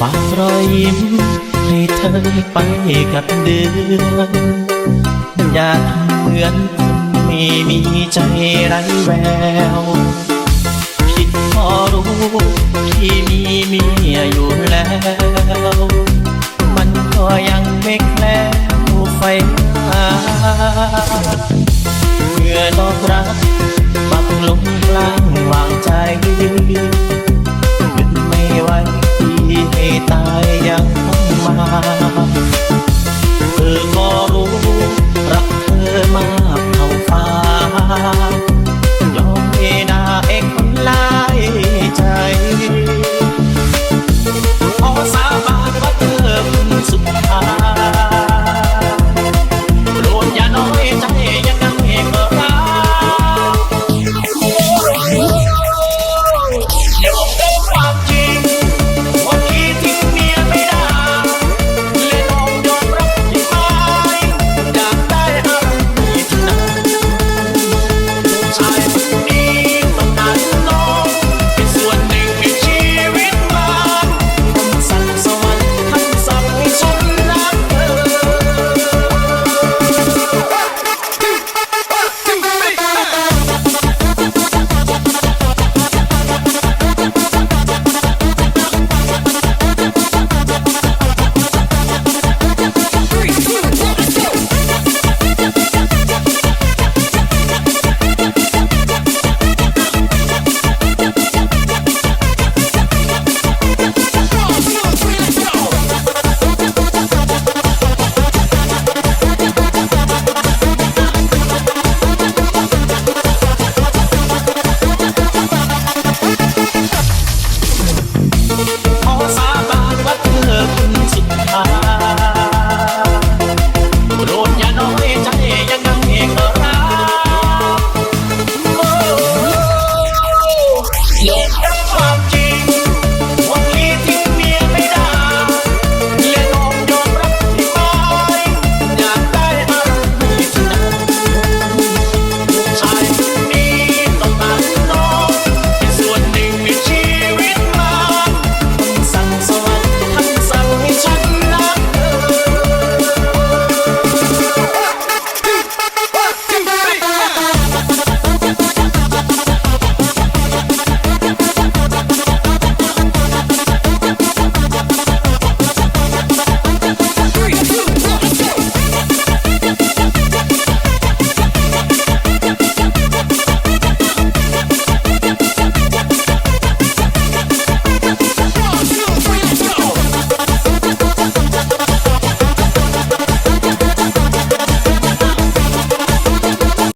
ฝากรอยยิ้มให้เธอไปกับเดือนอยากเหมือนคนไม่มีใจไร้แววผิดพอรู้ที่มีเมียอยู่แล้ว มันก็ยังไม่แคล้วไฟ้า